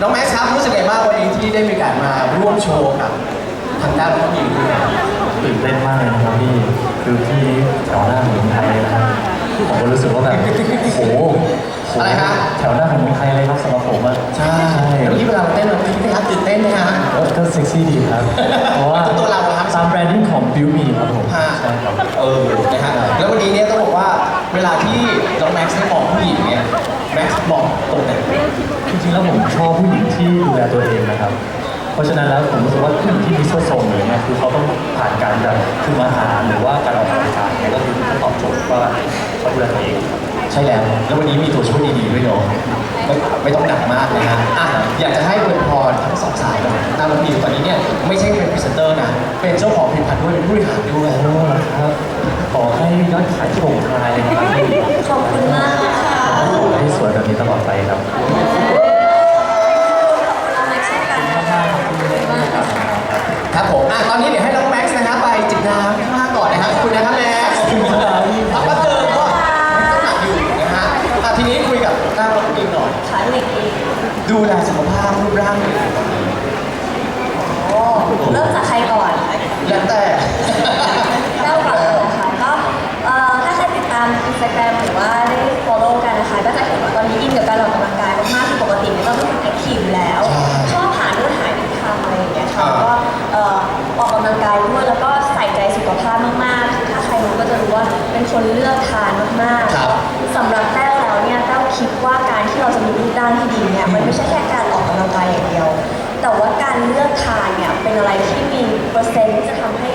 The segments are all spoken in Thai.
น้องแม็กซ์ครับรู้สึกไงบ้างวันนี้ที่ได้มีโอกาสมาร่วมโชว์กับทางด้านน้องหญิงด้วยตื่นเต้นมากเลยนะครับพี่คือพี่แถวหน้าของเมืองไทยเลยนะครับผมก็รู้สึกว่าแบบโอ้โหอะไรฮะแถวหน้าของเมืองไทยเลยครับสำหรับผมอะใช่ใช่แล้วที่เวลาเราเต้นเราตื่นเต้นไหมครับตื่นเต้นไหมฮะก็ก็เซ็กซี่ดีครับเพราะว่าตัวเราอะครับตามแบรนดิ้งของบิวมีครับผมฮะใช่ครับเออนะฮะแล้ววันนี้เนี่ยต้องบอกว่าเวลาที่น้องแม็กซ์ได้มองผู้หญิงเนี่ยแม็กซ์มองตรงไหน จริงๆแล้วผมชอบผู้หญิงที่ดูแลตัวเองนะครับ เพราะฉะนั้นแล้วผมรู้สึกว่าผู้หญิงที่มีเสื้อทรงเลยเนี่ยคือเขาต้องผ่านการแบบคุมอาหารหรือว่าการออกกำลังกายเนี่ยก็คือตอบโจทย์ว่าเขาดูแลตัวเอง ใช่แล้ว แล้ววันนี้มีตัวช่วยดีๆด้วยเนาะไม่ไม่ต้องหนักมากนะฮะอะอยากจะให้อวยพรทั้งสองสายหน่อยนางรพีตอนนี้เนี่ยไม่ใช่เป็นพรีเซนเตอร์นะ เป็นเจ้าของผลิตภัณฑ์ด้วยเป็นผู้บริหารด้วยโอ้ครับ ขอให้ยอดขายโฉมทายนะครับ ขอบคุณมาก ให้สวยแบบนี้ตลอดไปครับแม็กซ์เช่นกันนะคะขอบคุณมากค่ะครับผมอะตอนนี้เดี๋ยวให้น้องแม็กซ์นะฮะไปจิบน้ำข้างล่างก่อนนะครับขอบคุณนะครับแม็กซ์เอาก็เจอก็มันก็หนักอยู่นะฮะอะทีนี้คุยกับหน้าน้องปิงหน่อย ขาเหล็กเองดูแลสุขภาพรูปร่างอยู่โอ้เริ่มจากใครก่อน แล้วแต่ เป็นคนเลือกทานมากครับๆสำหรับแต้วแล้วเนี่ยแต้วคิดว่าการที่เราจะมีรูปร่างที่ดีเนี่ยมันไม่ใช่แค่การออกกำลังกายอย่างเดียว แต่ว่าการเลือกทานเนี่ยเป็นอะไรที่มีเปอร์เซ็นต์ที่จะทำให้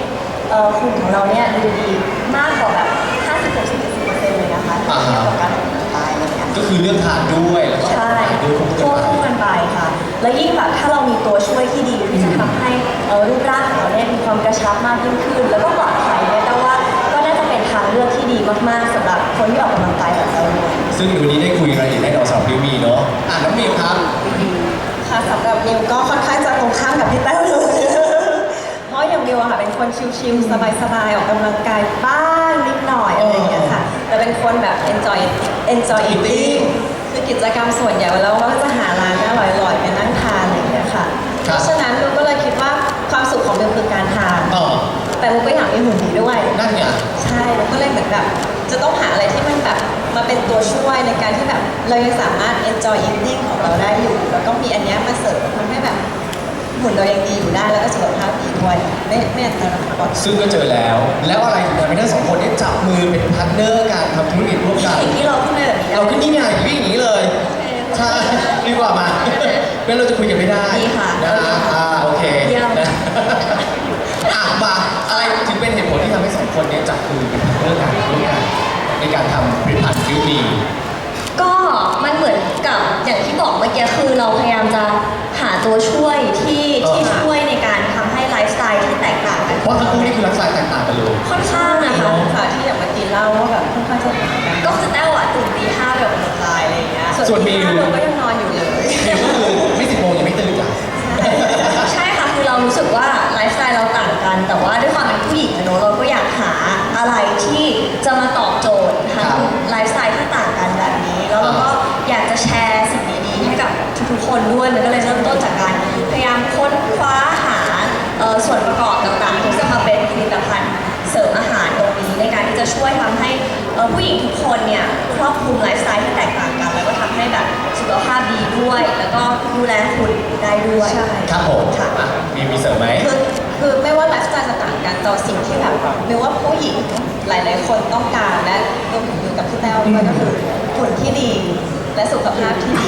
เอ่อหุ่นของเราเนี่ยดูดีมากกว่าแบบ50 60 70เปอร์เซ็นต์เลยนะคะถ้าเทียบกับการออกกำลังกายอะไรเงี้ย ก็คือเรื่องทานด้วยแล้วก็ใช่ทานด้วยควบควบคู่คู่กักันนไปไปค่ะ แล้วยิ่งแบบถ้าเรามีตัวช่วยที่ดีที่จะทำให้เอ่อรูปร่างของเราเนี่ยมีความกระชับมากยิ่งขึ้น แล้วก็ปลอดภัยเนี่ยแต่ว่าก็น่าจะ เป็นทางเลือกที่ดีมากๆสำหรับคนที่ออกกำลังกายแบบเราด้วยซึ่งวันนี้ได้คุยรายละเอียดแน่นอนสำหรับดิวมีเนาะอะน้องมิวครับ ค่ะสำหรับนิวก็ค่อนข้างจะตรงข้ามกับพี่แต้วเลย เพราะอย่างนิวอะค่ะเป็นคนชิลๆสบายๆออกกำลังกายบ้างนิดหน่อยอะไรอย่างเงี้ยค่ะ แต่เป็นคนแบบ enjoy enjoy eating คือกิจกรรมส่วนใหญ่แล้วเราก็จะหาร้านอร่อยๆไปนั่งทานอะไรอย่างเงี้ยค่ะ เพราะฉะนั้นนิวก็เลยคิดว่าความสุขของนิวคือการทาน อ๋อแต่นิวก็อยากมีหุ่นดีด้วย นั่นไง ใช่ แล้วก็เลยเหมือนแบบจะต้องหาอะไรที่มันแบบมาเป็นตัวช่วยในการที่แบบเรายังสามารถ enjoy eating ของเราได้อยู่ แล้วก็มีอันเนี้ยมาเสริมทำให้แบบหุ่นเรายังดีอยู่ได้แล้วก็สุขภาพดีด้วยไม่ไม่อันตรายก่อน ซึ่งก็เจอแล้ว แล้วอะไรถึงทำให้ทั้งสองคนได้จับมือเป็นพาร์ทเนอร์การทำธุรกิจร่วมกัน สิ่งที่เราขึ้นมาแบบนี้เราขึ้นนี่ไงวิ่งอย่างนี้เลย ใช่ดีกว่ามาเป็นเราจะคุยกันไม่ได้ดีค่ะนะอ่าโอเคเยี่ยม นะอะมาอะไรถึง เป็นเหตุผลที่ทำให้สองคนเนี้จับมือเป็นพาร์ทเนอร์กันร่วมกันในการทำผลิตภัณฑ์ดิวมีก็มันเหมือนกับอย่างที่บอกเมื่อกี้คือเราพยายามจะหาตัวช่วยที่เออที่ช่วยในการทำให้ไลฟ์สไตล์ที่แตกต่างกัน เพราะทั้งคู่นี่คือไลฟ์สไตล์แตกต่างกันเลยค่อนข้างนะคะค่ะที่อย่างเมื่อกี้เล่าว่าแบบค่อนข้างจะต่างกันก็คือแต้วอะตื่นตีห้าไปออกกำลังกายอะไรอย่างเงี้ยส่วนที่มิวห้าเราก็ยังนอนอยู่เลยมิวก็คือไม่สิบโมงยังไม่ตื่นจ้ะใช่ค่ะคือเรารู้สึกว่า กัน แต่ว่าด้วยความเป็นผู้หญิงอะเนอะเราก็อยากหาอะไรที่จะมาตอบโจทย์ครัทั้บงไลฟ์สไตล์ที่ต่างกันแบบนี้ แล้วเราก็อยากจะแชร์สิ่งดีๆให้กับทุกๆคนด้วยมันก็เลยเริ่มต้นจากการพยายามค้นคว้าหาเอ่อส่วนประกอบต่างๆที่จะมาเป็นผลิตภัณฑ์เสริมอาหารตรงนี้ในการที่จะช่วยทำให้เอ่อผู้หญิงทุกคนเนี่ยครอบคลุมไลฟ์สไตล์ที่แตกต่างกัน แล้วก็ทำให้แบบสุขภาพดีด้วย แล้วก็ดูแลหุ่นได้ด้วยใช่ครับผมค่ะอะ มีมีเสริมไหม คือ คือไม่ว่าไลฟ์สไตล์จะต่างกันแต่สิ่งที่แบบไม่ว่าผู้หญิงหลาย ๆ คนต้องการและรวมถึงอยู่กับพี่แต้วด้วยก็คือหุ่นที่ดีและสุขภาพที่ดี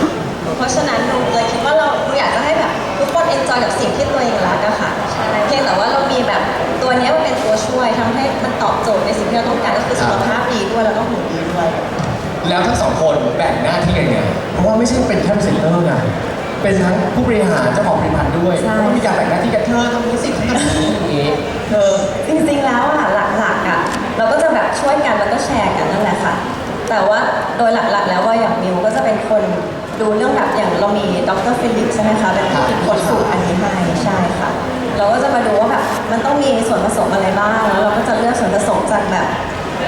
เพราะฉะนั้นเราเลยคิดว่าเราเราอยากจะให้แบบทุกคนเอนจอยกับสิ่งที่ตัวเองรักอะค่ะเพียงแต่ว่าเรามีแบบตัวนี้มันเป็นตัวช่วยทำให้มันตอบโจทย์ในสิ่งที่เราต้องการก็คือสุขภาพดีด้วยแล้วก็หุ่นดีด้วย แล้วทั้งสองคนแบ่งหน้าที่กันไงเพราะว่าไม่ใช่เป็นแค่พรีเซนเตอร์ไง เป็นทั้งผู้บริหารเจ้าของผลิตภัณฑ์ด้วยใช่แล้วก็มีการแบ่งหน้าที่กันเธอทำนี้สิทำนี้อย่างนี้เธอจริงๆ แล้วอะหลักๆอะเราก็จะแบบช่วยกันแล้วก็แชร์กันนั่นแหละค่ะ แต่ว่าโดยหลักๆ แล้วว่าอย่างมิวก็จะเป็นคนดูเรื่องแบบอย่างเรามีดรฟิลิปใช่ไหมคะเป็นผู้คิดค้นสูตรอันนี้ให้ใช่ค่ะ เราก็จะมาดูว่าแบบมันต้องมีส่วนผสมอะไรบ้างแล้วเราก็จะเลือกส่วนผสมจากแบบ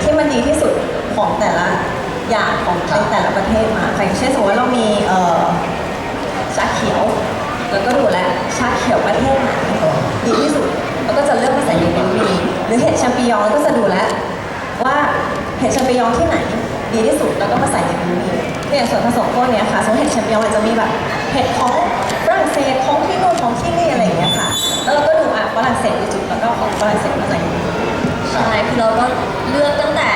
ที่มันดีที่สุดของแต่ละอย่างของในแต่ละประเทศมาอย่างเช่นสมมติว่าเรามีเอ่อ ชาเขียว แล้วก็ดูแลวชาเขียวประเทศไหนดีที่สุด แล้วก็จะเลือกมาใส่ยูนิมีหรือเห็ดแชมปิญองก็จะดูแลวว่าเห็ดแชมปิญองที่ไหนดีที่สุดแล้วก็มาใส่ในยูนิมีเนี่ยส่วนผสมพวกเนี้ยค่ะสมมติเห็ดแชมปิญองอาจจะมีแบบเห็ดของฝรั่งเศสของที่นู่นของที่นี่อะไรอย่างเงี้ยค่ะแล้วเราก็ดูอะฝรั่งเศสดีจุดแล้วก็ของฝรั่งเศสมาใส่ยูนิมีใช่คือเราก็เลือกตั้งแต่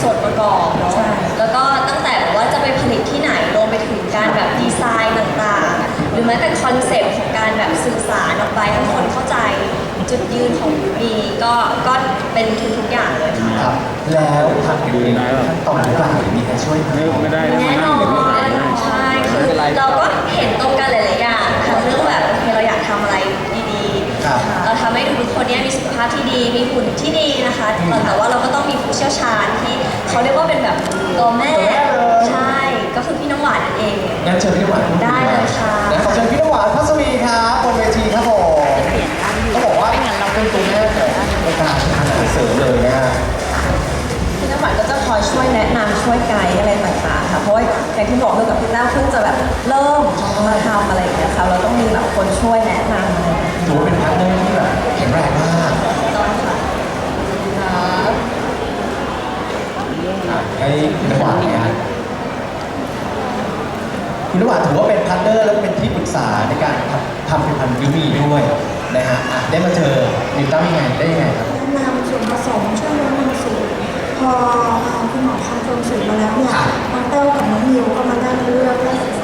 ส่วนประกอบเนาะใช่แล้วก็ตั้งแต่แบบว่าจะไปผลิตที่ไหนรวมไปถึงการแบบดีไซน์ต่างๆ หรือแม้แต่คอนเซปต์ของการแบบสื่อสารออกไปให้คนเข้าใจจุดยืนของมีก็ก็เป็นทุกๆอย่างเลยค่ะครับ แล้วทางดูในขั้นตอนต่างๆมีใครช่วยไหมไม่ได้แน่นอนใช่คือเราก็เห็นตรงกันหลายๆอย่างทั้งเรื่องแบบโอเคเราอยากทำอะไรดีครับ ๆเราทำให้ทุกคนเนี้ยมีสุขภาพที่ดีมีหุ่นที่ดีนะคะแต่ว่าเราก็ต้องมีผู้เชี่ยวชาญที่เขาเรียกว่าเป็นแบบตัวแม่ คือพี่น้ำหวานนั่นเอง งั้นเชิญพี่น้ำหวานพูดได้เลยค่ะและขอเชิญพี่น้ำหวานพัสวีครับบนเวทีครับผมต้องบอกว่าเป็นตัวแม่ของวงการอาหารเสริมเลยนะฮะ พี่น้ำหวานก็จะคอยช่วยแนะนำช่วยไกด์อะไรต่างๆค่ะ เพราะว่าอย่างที่บอกเรื่องกับพี่แต้วเพิ่งจะแบบเริ่มมาทำอะไรอย่างเงี้ยค่ะเราต้องมีแบบคนช่วยแนะนำอะไรอย่างเงี้ยถือว่าเป็นพาร์ทเนอร์ที่แบบแข็งแรงมากต้องค่ะอะให้คุณน้ำหวานนะฮะ คุณน้ำหวานถือว่าเป็นพาร์ทเนอร์และเป็นที่ปรึกษาในการทำทำผลิตภัณฑ์ยูมีด้วยนะฮะอะได้มาเจอนิวตันยังไงได้ยังไงครับแนะนำส่วนผสมช่วยลดน้ำสูงพอทางคุณหมอคอนเฟิร์มสูตรมาแล้วเนี่ยค่ะน้องเต้วกับน้องมิวก็มานั่งเลือกและศึกษา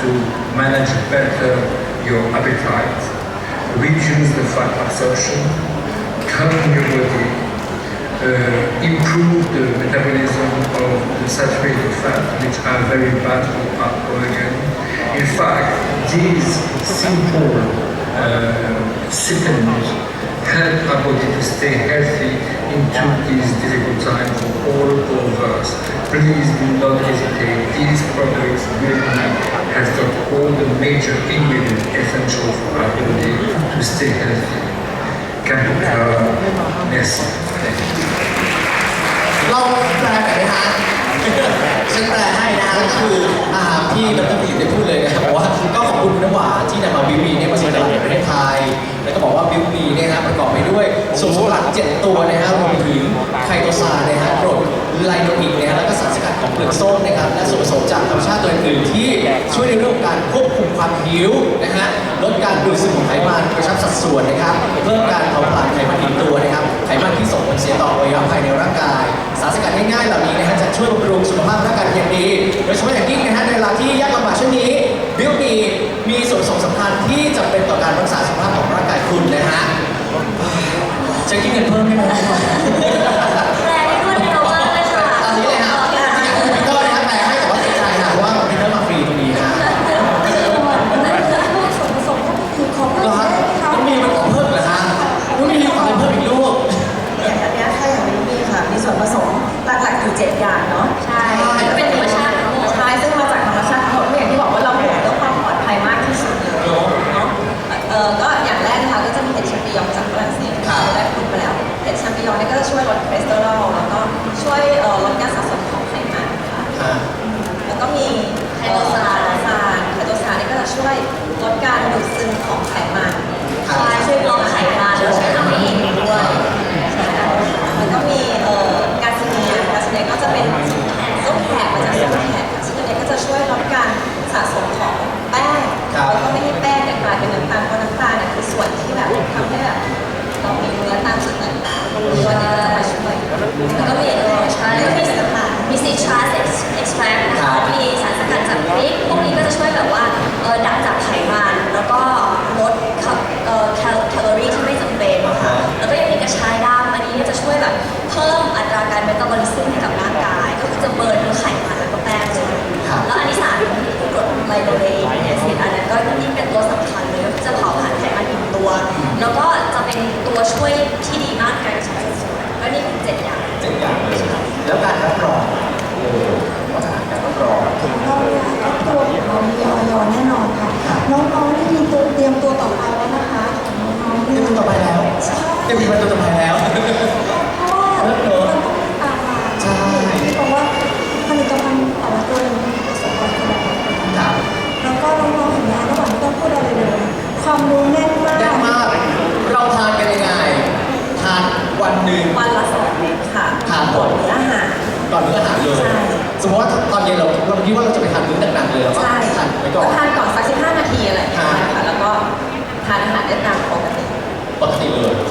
to manage better your appetite reduce the fat absorption, calm your body, uh, improve the metabolism of the saturated fat, which are very bad for our organ. In fact, these simple uh, help our body to stay healthy into these difficult time for all of us. Please do not hesitate. These products really has got all the major ingredients essential for our body to stay healthy. Kambuka, merci. Thank you. เราแปลไหมฮะฉันแปลให้นะฮะก็คืออ่ารที่ดรฟิลิปได้พูดเลยนะครับว่าก็ขอบคุณน้ำหวานที่นำมาบิวบีเนี่ยมาสู่ตลาดในประเทศไทย แล้วก็บอกว่าบิวบีเนี่ยนะประกอบไปด้วยส่วนผสมหลักเจ็ดตัวนะฮะรวมไปถึงไคโตซานนะฮะกรดไลโนอิกนะฮะแล้วก็สารสกัดของเปลือกส้มนะครับและส่วนผสมจากธรรมชาติตัวอื่นๆที่ช่วยในเรื่องของการควบคุมความหิวนะฮะลดการดูดซึมของไขมันกระชับสัดส่วนนะครับเพิ่มการเผาผลาญไขมันอิ่มตัวนะครับไขมันที่ส่งผลเสียต่ออวัยวะภายในร่างกายสารสกัดง่ายๆเหล่านี้นะฮะจะช่วยบำรุงสุขภาพร่างกายเป็นอย่างดีโดยเฉพาะอย่างยิ่งนะฮะในเวลาที่ยากลำบากเช่นนี้ บิวมีมีส่วนผสมสำคัญที่จำเป็นต่อการรักษาสุขภาพของร่างกายคุณนะฮะจะคิดเงินเพิ่มไหมครับ ตัวเองเนี่ยอันนั้นก็ยิ่งเป็นตัวสำคัญเลยจะเผาผลาญไขมันอิ่มตัว แล้วก็จะเป็นตัวช่วยที่ดีมากการใช้ส่วนก็นี่เป็นเจ็ดอย่างเจ็ดอย่างเลยแล้วการรับรองเออว่าการรับรองถูกต้องแล้วตัวของเรามีออยแน่นอนค่ะน้องๆได้มีตัวเตรียมตัวต่อไปแล้วนะคะ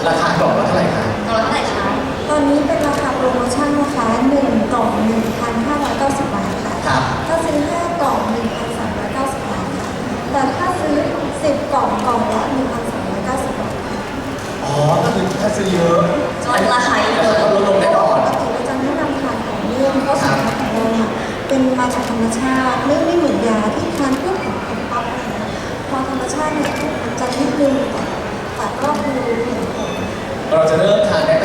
ราคากล่องละเท่าไหร่คะตอนเท่าไหร่คะตอนนี้เป็นราคาโปรโมชั่นนะคะ1กล่อง1,590บาทค่ะ ครับ ถ้าซื้อ5กล่อง1,390บาทค่ะ แต่ถ้าซื้อ10กล่องกล่องละ1,390บาทค่ะอ๋อก็คือถ้าซื้อเยอะจะลดราคาเยราอะคาก็ลดลงแน่นอน ปกติเราจะแนะนำทานของเรื่องเพราะสารของเราเนี่ยเป็นมาจากธรรมชาติไม่ไม่เหมือนยาที่ทานเพื่อผลผลปั๊บอะไรนะพอธรรมชาติเนี่ยจะนิดนึงแต่ก็คือ เราจะเริ่มทานได้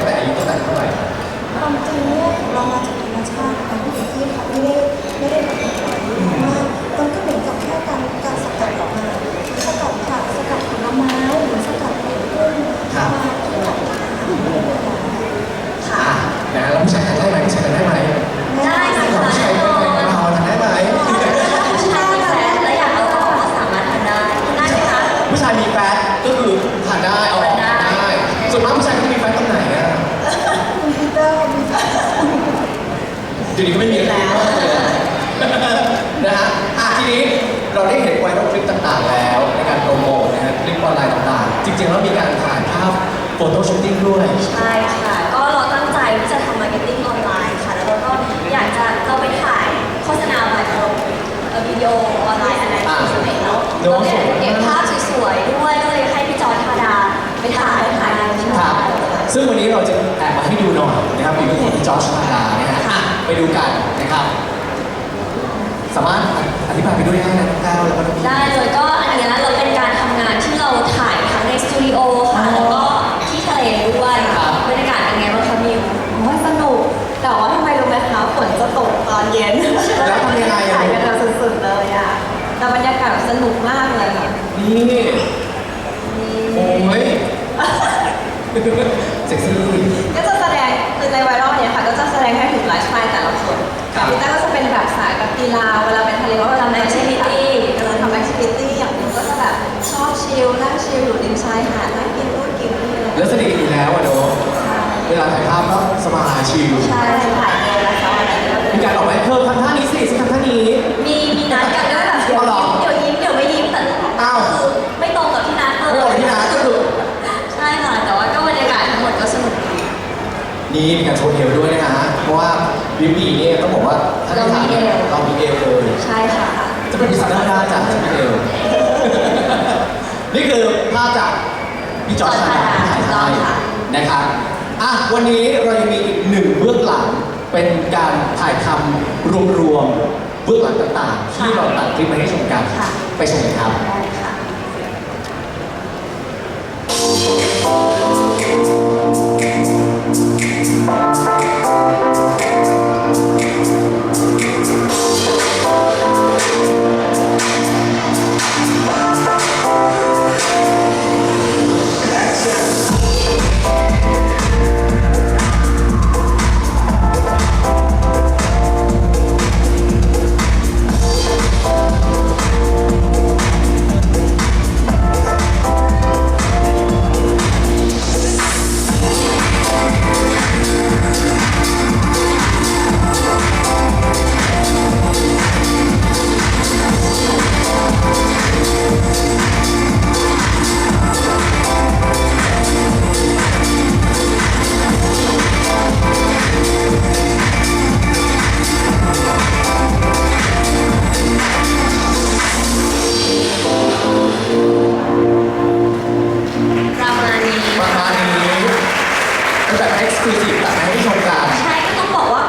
เดี๋ยวนี้ก็ไม่มีแล้วนะฮะอะทีนี้เราได้เห็นไวรัลคลิปต่างๆแล้ว ในการโปรโมทนะฮะคลิปออนไลน์ต่างๆ จริงๆแล้วมีการถ่ายภาพโฟโต้ชูตติ้งด้วย ใช่ค่ะ ก็เราตั้งใจที่จะทำมาร์เก็ตติ้งออนไลน์ค่ะ แล้วเราก็อยากจะเราไปถ่ายโฆษณาไวรัลเอ่อวิดีโอออนไลน์อะไรที่สมัยแล้วเราเนี่ยเก็บภาพสวยๆด้วยก็เลยให้พี่จอร์ธาดาไปถ่ายถ่ายครับ ซึ่งวันนี้เราจะแอบมาให้ดูหน่อยนะครับมีคุณจอชมาดานะฮะอะไปดูกันนะครับ สามารถอธิบายไปด้วยได้นะน้องแต้วแล้วก็น้องพี ได้เลยก็อันเนี้ยเราเป็นการทำงานที่เราถ่ายทั้งในสตูดิโอค่ะแล้วก็ที่ทะเลด้วยบรรยากาศเป็นไงบ้างคะมิวโอ้ยสนุก แต่ว่าทำไมรู้ไหมคะฝนจะตกตอนเย็นแล้วทำยังไงอะ ถ่ายกันแบบสุดๆเลยอะแต่บรรยากาศสนุกมากเลยค่ะนี่ โอ้ย เนี่มีการโชว์เอวด้วยนะฮะ เพราะว่าบิวตี้เนี่ยต้องบอกว่าถ้าได้ทานเนี่ยเรามีเอวเลยใช่ค่ะ จะเป็นพิซซ่าหน้าจากที่เอว นี่คือภาพจากพี่จอร์จชาดาที่ถ่ายให้นะครับอะวันนี้เรายังมีอีกหนึ่งเบื้องหลังเป็นการถ่ายทำรวมๆเบื้องหลังต่างๆ ที่เราตัดคลิปมาให้ชมกันค่ะไปชมกันครับได้